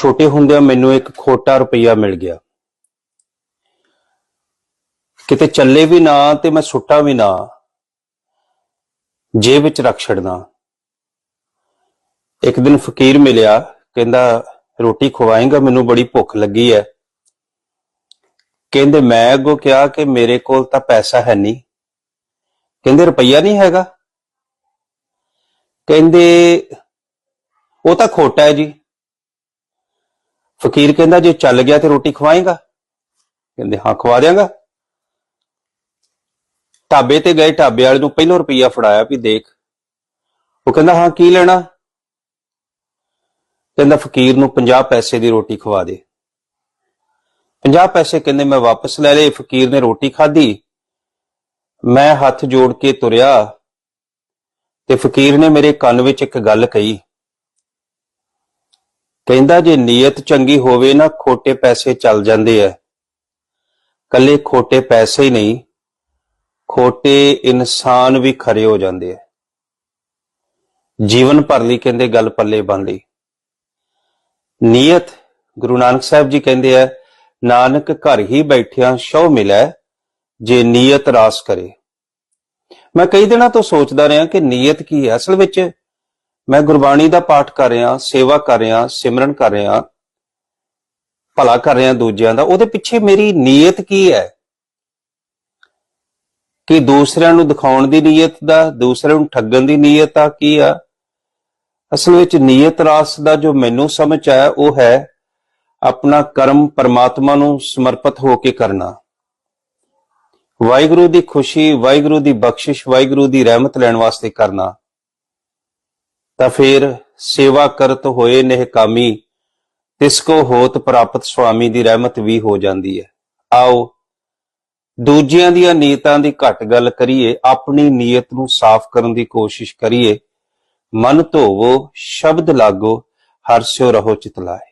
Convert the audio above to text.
ਛੋਟੇ ਹੁੰਦਿਆਂ ਮੈਨੂੰ ਇੱਕ ਖੋਟਾ ਰੁਪਈਆ ਮਿਲ ਗਿਆ। ਕਿਤੇ ਚੱਲੇ ਵੀ ਨਾ ਤੇ ਮੈਂ ਸੁੱਟਾਂ ਵੀ ਨਾ, ਜੇਬ ਵਿੱਚ ਰੱਖ ਛੱਡਣਾ ਇੱਕ ਦਿਨ ਫਕੀਰ ਮਿਲਿਆ, ਕਹਿੰਦਾ, ਰੋਟੀ ਖਵਾਏਗਾ, ਮੈਨੂੰ ਬੜੀ ਭੁੱਖ ਲੱਗੀ ਹੈ ਕਹਿੰਦੇ, ਮੈਂ ਅੱਗੋਂ ਕਿਹਾ ਕਿ ਮੇਰੇ ਕੋਲ ਤਾਂ ਪੈਸਾ ਹੈ ਨਹੀਂ। ਕਹਿੰਦੇ, ਰੁਪਈਆ ਨਹੀਂ ਹੈਗਾ? ਕਹਿੰਦੇ, ਉਹ ਤਾਂ ਖੋਟਾ ਹੈ ਜੀ। ਫਕੀਰ ਕਹਿੰਦਾ, ਜੇ ਚੱਲ ਗਿਆ ਤੇ ਰੋਟੀ ਖਵਾਏਗਾ? ਕਹਿੰਦੇ, ਹਾਂ, ਖਵਾ ਦਿਆਂਗਾ। ਢਾਬੇ ਤੇ ਗਏ, ਢਾਬੇ ਵਾਲੇ ਨੂੰ ਪਹਿਲਾਂ ਰੁਪਈਆ ਫੜਾਇਆ ਵੀ ਦੇਖ। ਉਹ ਕਹਿੰਦਾ, ਹਾਂ, ਕੀ ਲੈਣਾ? ਕਹਿੰਦਾ, ਫਕੀਰ ਨੂੰ 50 ਪੈਸੇ ਦੀ ਰੋਟੀ ਖਵਾ ਦੇ। 50 ਪੈਸੇ ਕਹਿੰਦੇ, ਮੈਂ ਵਾਪਸ ਲੈ ਲਏ, ਫਕੀਰ ਨੇ ਰੋਟੀ ਖਾਧੀ। ਮੈਂ ਹੱਥ ਜੋੜ ਕੇ ਤੁਰਿਆ ਤੇ ਫਕੀਰ ਨੇ ਮੇਰੇ ਕੰਨ ਵਿੱਚ ਇੱਕ ਗੱਲ ਕਹੀ। ਕਹਿੰਦਾ ਜੇ ਨੀਅਤ ਚੰਗੀ ਹੋਵੇ ਨਾ ਖੋਟੇ ਪੈਸੇ ਚੱਲ ਜਾਂਦੇ ਐ। ਕੱਲੇ ਖੋਟੇ ਪੈਸੇ ਹੀ ਨਹੀਂ, ਖੋਟੇ ਇਨਸਾਨ ਵੀ ਖਰੇ ਹੋ ਜਾਂਦੇ ਐ। ਜੀਵਨ ਭਰ ਲਈ ਕਹਿੰਦੇ ਗੱਲ ਪੱਲੇ ਬੰਦੀ ਨੀਅਤ, ਗੁਰੂ ਨਾਨਕ ਸਾਹਿਬ ਜੀ ਕਹਿੰਦੇ ਐ, ਨਾਨਕ ਘਰ ਹੀ ਬੈਠਿਆਂ ਸ਼ੋ ਮਿਲੈ, ਜੇ ਨੀਅਤ ਰਾਸ ਕਰੇ। ਮੈਂ ਕਈ ਦਿਨਾਂ ਤੋਂ ਸੋਚਦਾ ਰਿਹਾ ਕਿ ਨੀਅਤ ਕੀ ਹੈ ਅਸਲ ਵਿੱਚ ਮੈਂ ਗੁਰਬਾਣੀ ਦਾ ਪਾਠ ਕਰ ਰਿਹਾ, ਸੇਵਾ ਕਰ ਰਿਹਾ, ਸਿਮਰਨ ਕਰ ਰਿਹਾ, ਭਲਾ ਕਰ ਰਿਹਾ ਦੂਜਿਆਂ ਦਾ, ਉਹਦੇ ਪਿੱਛੇ ਮੇਰੀ ਨੀਅਤ ਕੀ ਹੈ? ਕਿ ਦੂਸਰਿਆਂ ਨੂੰ ਦਿਖਾਉਣ ਦੀ ਨੀਅਤ ਦਾ, ਦੂਸਰਿਆਂ ਨੂੰ ਠੱਗਣ ਦੀ ਨੀਅਤ ਆ, ਕੀ ਆ? ਅਸਲ ਵਿੱਚ ਨੀਅਤ ਰਾਸ ਦਾ ਜੋ ਮੈਨੂੰ ਸਮਝ ਆਇਆ, ਉਹ ਹੈ ਆਪਣਾ ਕਰਮ ਪਰਮਾਤਮਾ ਨੂੰ ਸਮਰਪਿਤ ਹੋ ਕੇ ਕਰਨਾ। ਵਾਹਿਗੁਰੂ ਦੀ ਖੁਸ਼ੀ, ਵਾਹਿਗੁਰੂ ਦੀ ਬਖਸ਼ਿਸ਼, ਵਾਹਿਗੁਰੂ ਦੀ ਰਹਿਮਤ ਲੈਣ ਵਾਸਤੇ ਕਰਨਾ। ਤਾਂ ਫਿਰ ਸੇਵਾ ਕਰਤ ਹੋਏ ਨਿਹਕਾਮੀ ਤਿਸ ਕੋ ਹੋਤ ਪ੍ਰਾਪਤ ਸੁਆਮੀ ਦੀ ਰਹਿਮਤ ਵੀ ਹੋ ਜਾਂਦੀ ਹੈ। ਆਓ, ਦੂਜਿਆਂ ਦੀਆਂ ਨੀਤਾਂ ਦੀ ਘੱਟ ਗੱਲ ਕਰੀਏ, ਆਪਣੀ ਨੀਅਤ ਨੂੰ ਸਾਫ਼ ਕਰਨ ਦੀ ਕੋਸ਼ਿਸ਼ ਕਰੀਏ। ਮਨ ਧੋਵੋ, ਸ਼ਬਦ ਲਾਗੋ ਹਰਸਿਓ ਰਹੋ ਚਿਤਲਾਏ